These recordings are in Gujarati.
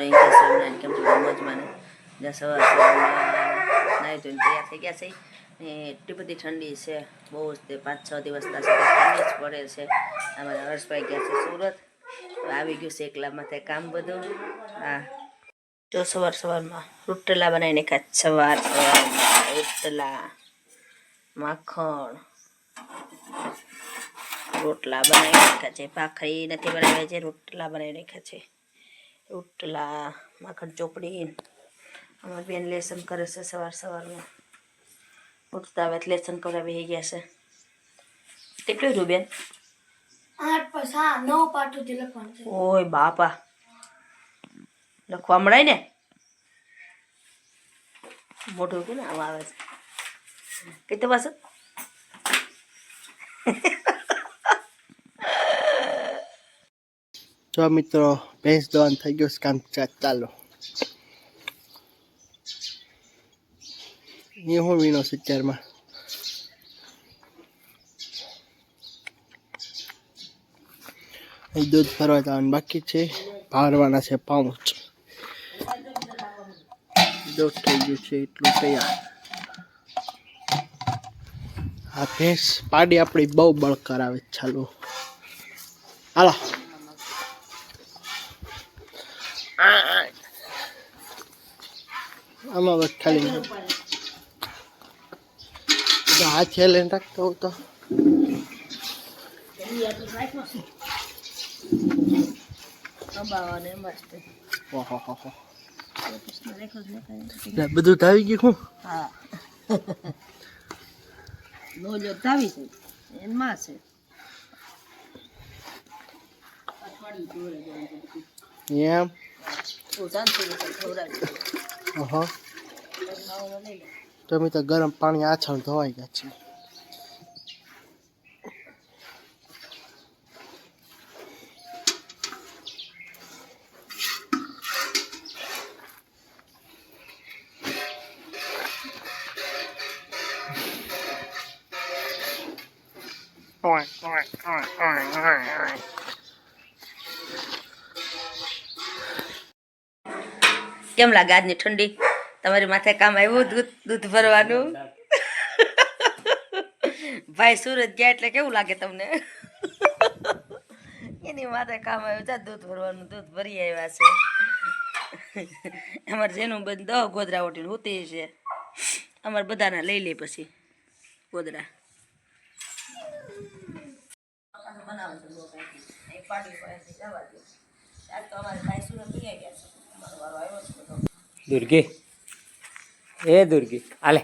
કેમ છો સવાર નાહી તૈયાર થઈ ગયા છે ને એટલી બધી ઠંડી છે બહુ જ તે પાંચ છ દિવસ સુધી ઠંડી જ પડે છે અમારા હર્ષભાઈ ગયા છે સુરત આવી ગયું છે એકલા માથે કામ બધું હા જો સવાર સવારમાં રોટલા બનાવીને ખાય સવાર રોટલા માખણ રોટલા બનાવી નાખ્યા છે ભાખરી નથી બનાવ્યા છે રોટલા બનાવી નાખ્યા રોટલા માખણ ચોપડી અમારી બેન લેસન કરે છે સવાર સવારમાં. ઉઠતા આવે લેસન કરવા બેસી ગયા છે. કેટલું રહ્યું બેન? આઠ પાસ હા નવ પાઠ લખવાનું છે. ઓય બાપા. લખવા મળાય ને? મોટું કે ને આવા આવે છે? કેટલા પાસે જો મિત્રો ભેંસ દોન થઈ ગયો કામ ચાલો એ હું વીણો સિત્તેરમાં અહીં દૂધ ભરવા જવાનું બાકી છે ભારવાના છે પાઉચ દૂધ થઈ ગયું છે એટલું તૈયાર આ ભેંસ પાડી આપણી બહુ બળ આવે ચાલો હાલો આમાં બસ ખાલી હાથ લઈને રાખતો હોઉં તો. બધું તો ગયું હું હા. નોજો તાવી છે. એમાં છે. એમ? ઓહો તમે તો ગરમ પાણી આછળ ધોવાઈ ગયા છે કેમ લાગે આજની ઠંડી? તમારી માથે કામ આવ્યું, દૂધ દૂધ ભરવાનું? ભાઈ સુરત ગયા એટલે કેવું લાગે તમને? એની માથે કામ આવ્યું છે દૂધ ભરવાનું, દૂધ ભરી આવ્યા છે. અમારે જેનું બંધ દહ ગોદરા ઓટીને હોતી છે. અમારે બધાના લઈ લે પછી, ગોદરા. દુર્ગી. એ દુર્ગી. આલે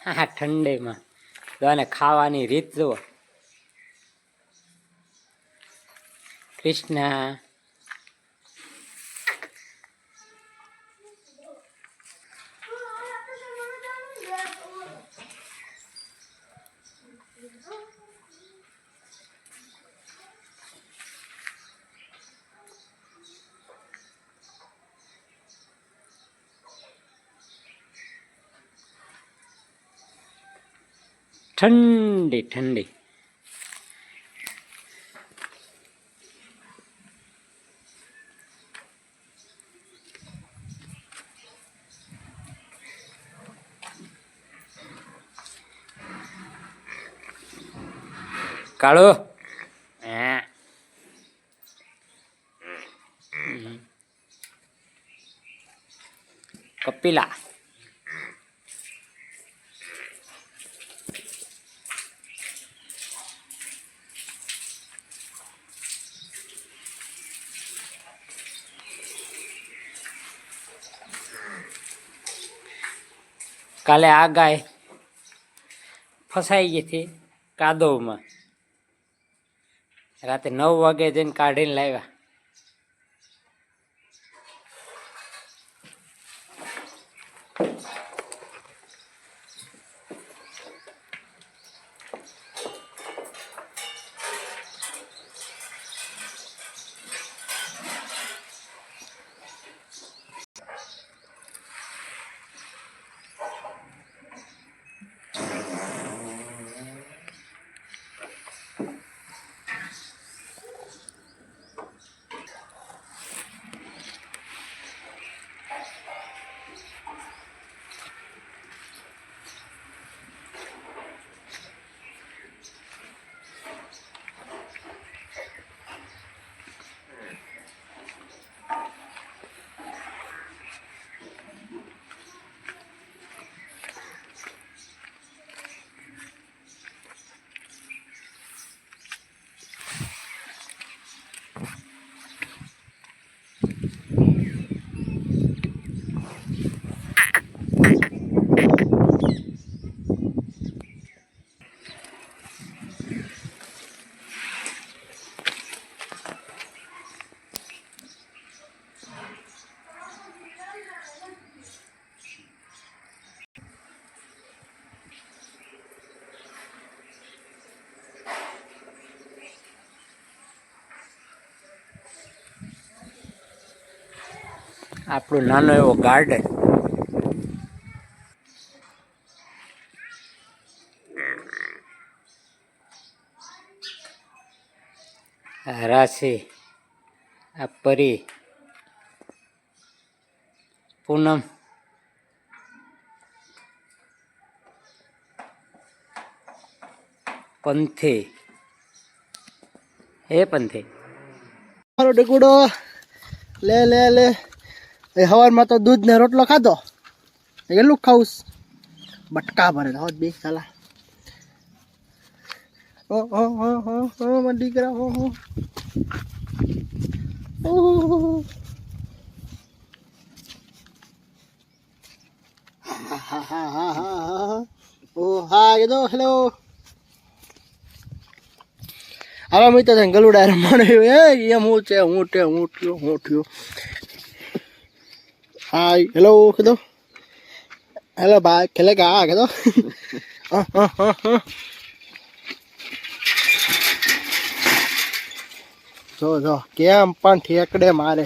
હા ઠંડીમાં. જો આને ખાવાની રીત જુઓ. કૃષ્ણ. ઠંડી ઠંડી કાળો હે. કપિલા કાલે આ ગાય ફસાઈ ગઈ હતી કાદવમાં. રાતે નવ વાગે જઈને કાઢીને લાવ્યા. આપણું નાનો એવો ગાર્ડન રાશિ, આ પરી, પૂનમ. પંથી. હે પંથી? મારો ડગુડો. લે લે લે. એ સવારમાં તો દૂધ ને રોટલો ખાધો. કેટલું ખાઉસ? બટકા ભરે તો બે સાલા. ઓ દીકરા હા હા હા હા હા ઓ, હા કીધો હેલો. હવે મિત્ર તો ગલુડા રમવાનું એ એમ હું છે, હું તે હું હું થયો હાય હેલો કીધો હેલો ભાઈ ખેલે ગા કીધો હા હા હા હા જો જો કેમ પણ ઠેકડે મારે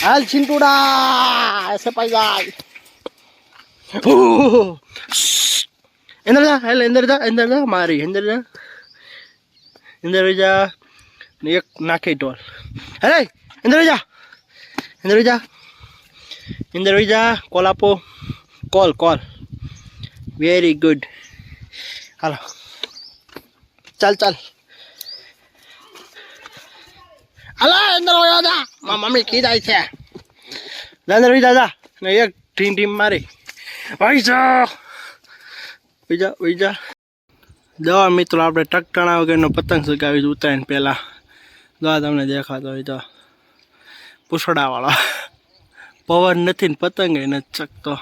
હાલ ચિંટુડા એસે પાઈ જાય અંદર જા હેલ અંદર જા અંદર જા મારી અંદર જા અંદર જા ને એક નાખી ટોલ અરે અંદર જા અંદર જા અંદર જા કોલ આપો કોલ કોલ વેરી ગુડ હાલો ચાલ ચાલ હાલો અંદર વયો જા મારી મમ્મી કી જાય છે જા અંદર જા જા ને એક ટીમ ટીમ મારી ભાઈ જા બીજા બીજા દવા મિત્રો આપણે ટકટાણા વગરનો પતંગ ચગાવી ઉતારીને પહેલાં દવા તમને દેખાતો હોય તો પૂછડાવાળો પવન નથી ને પતંગ નથી ચકતો.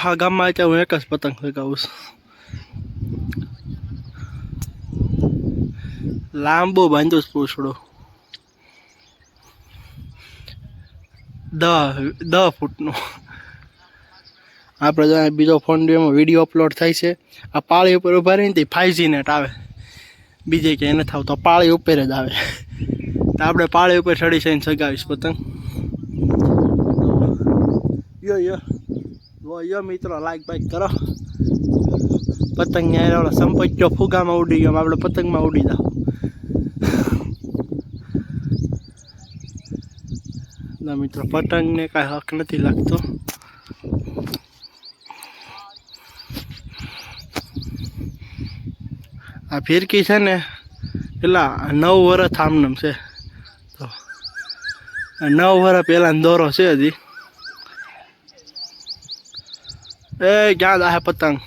હા ગામમાં ત્યાં હું એક જ પતંગ ચગાવું છું. લાંબુ બાંધ્યું છે પૂછડું દહ દહ ફૂટનું. આપણે બીજો ફોન એમાં વીડિયો અપલોડ થાય છે. આ પાળી ઉપર ઊભા રહીને ફાઈવજી નેટ આવે. બીજે ક્યાંય નથી આવતો પાળી ઉપર જ આવે. તો આપણે પાળી ઉપર ચડી જઈને સગાવીશ, પતંગ. યો યો. યો, મિત્રો લાઈક બાઈક કરો. પતંગ ઓલો સંપત્યો ફુગામાં ઉડી ગયો, આપણે પતંગમાં ઉડી જાવ ના, મિત્રો, પતંગને કાંઈ હક નથી લાગતો. આ ફિરકી છે ને, પેલા નવ વર્ષ થામનમ છે. તો નવ વર્ષ પહેલાં દોરો છે હજી. એ ક્યાં દાહે પતંગ?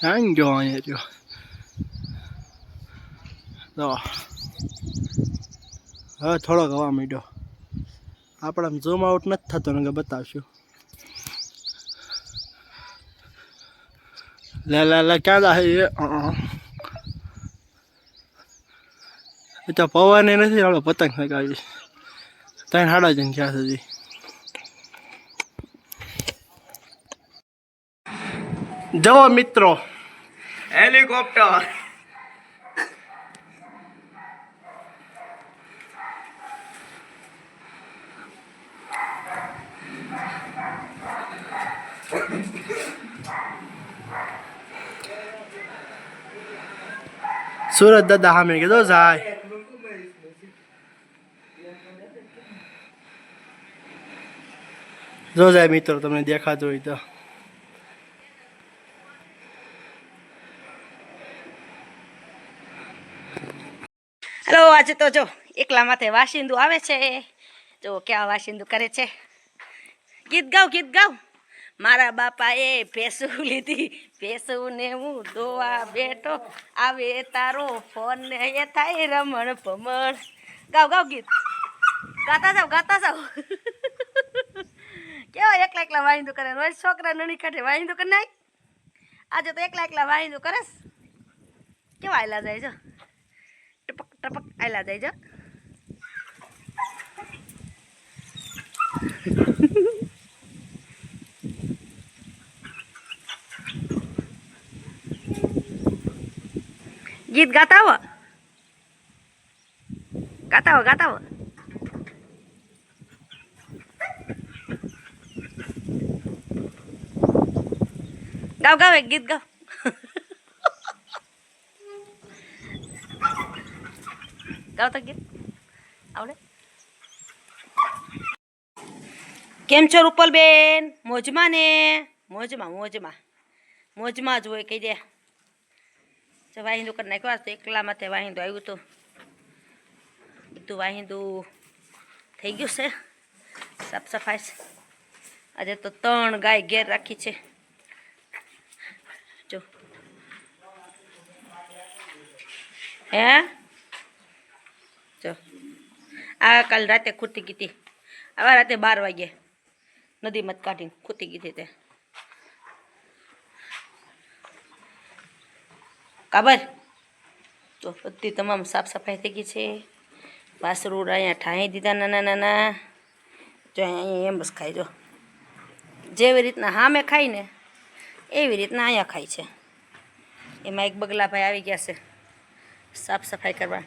ક્યાં ગયો અહીંયા રહ્યો. તો હવે થોડોક હવા મીડ્યો. આપણે આમ ઝૂમ આઉટ નથી થતો ને કે બતાવશું. લે લે લે ક્યાં જાય એ તો પવન નથી આપણે પતંગ સગાવી ત્રણ સાડા જણ ક્યાં સુધી જવો મિત્રો હેલિકોપ્ટર સુરત દાદા સામે કીધો જાય જો જાય મિત્રો તમને દેખાતો હોય તો હેલો આજે તો જો એકલા માથે વાસિંદુ આવે છે. જો કેવા વાસિંદુ કરે છે? ગીત ગાવ ગીત ગાવ. મારા બાપાએ ભેંસું લીધી. ભેંસું ને હું દોવા બેઠો. આવે તારો ફોન ને એ થાય રમણ ભમણ. ગાવ ગાવ ગીત. ગાતા જાવ ગાતા જાવ. કેવા એકલા એકલા વાંધો કરે? રોજ છોકરા નણી કાઢે વાંધો કરી નાખ આજે તો એકલા એકલા વાંધો કરેસ કેવા આયલા જાય જો ટપક ટપક આયલા જાય જો ગીત ગાતા હો ગાતા હો ગાતા હો ગાવ ગાવ એક ગીત ગાવ. ગાવ તો ગીત. આવડે? કેમ છો રૂપલબેન? મોજમાં ને? મોજમાં મોજમાં. મોજમાં જ હોય, કહી દે. જો વાહિંદુ કરી નાખ્યો આજ તો એકલા માથે વાહિંદુ આવ્યું હતું બધું વાહિંદુ થઈ ગયું છે સાફ સફાઈ છે આજે તો ત્રણ ગાય ઘેર રાખી છે જો હે જો આ કાલ રાતે ખૂટી ગઈ હતી આવા રાતે બાર વાગે નદીમાં જ કાઢીને ખૂટી ગઈ હતી તે કાબર? તો બધી તમામ સાફ સફાઈ થઈ ગઈ છે. વાસરૂડ અહીંયા ઠાઈ દીધા નાના નાના. જો અહીંયા એમ બસ ખાઈ જો. જેવી રીતના હામે ખાય ને એવી રીતના અહીંયા ખાય છે. એમાં એક બગલાભાઈ આવી ગયા છે સાફ સફાઈ કરવા.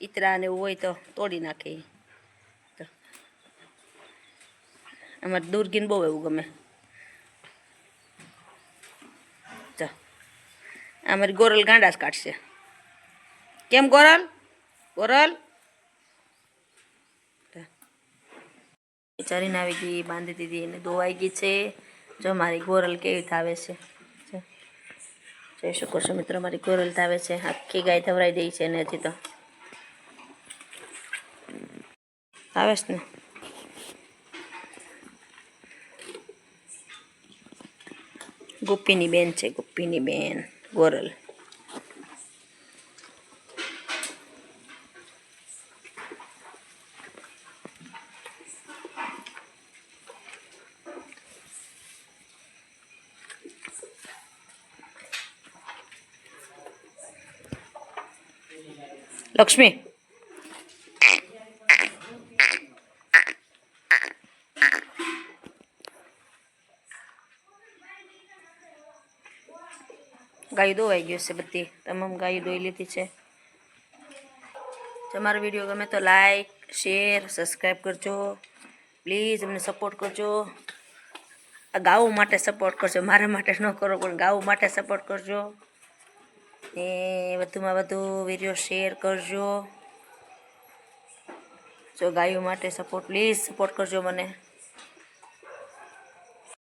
ઈતરા ને એવું હોય તો તોડી નાખે તો અમારે દૂરગીન બહુ એવું ગમે તો અમારી ગોરલ ગાંડા જ કાઢશે. કેમ ગોરલ? ગોરલ? ચરીને આવી ગઈ બાંધી દીધી એને દોવાઈ ગઈ છે. જો મારી ગોરલ કેવી થાવે છે. જોઈ શકો છો મિત્રો, મારી ગોરલ થાવે છે. આખી ગાય ધવરાઈ દઈ છે ને હજી તો. આવે છે ને? ગુપ્પીની બેન છે ગુપ્પીની બેન. ગોરલ લક્ષ્મી ગાયો દોવાઈ ગયો છે બધી. તમામ ગાયો દોઈ લીધી છે. તમારો મારો વીડિયો ગમે તો લાઈક શેર સબસ્ક્રાઈબ કરજો. પ્લીઝ અમને સપોર્ટ કરજો. આ ગાવું માટે સપોર્ટ કરજો. મારા માટે ન કરો, પણ ગાવું માટે સપોર્ટ કરજો. ને વધુમાં વધુ વીડિયો શેર કરજો. જો ગાયો માટે સપોર્ટ પ્લીઝ સપોર્ટ કરજો મને.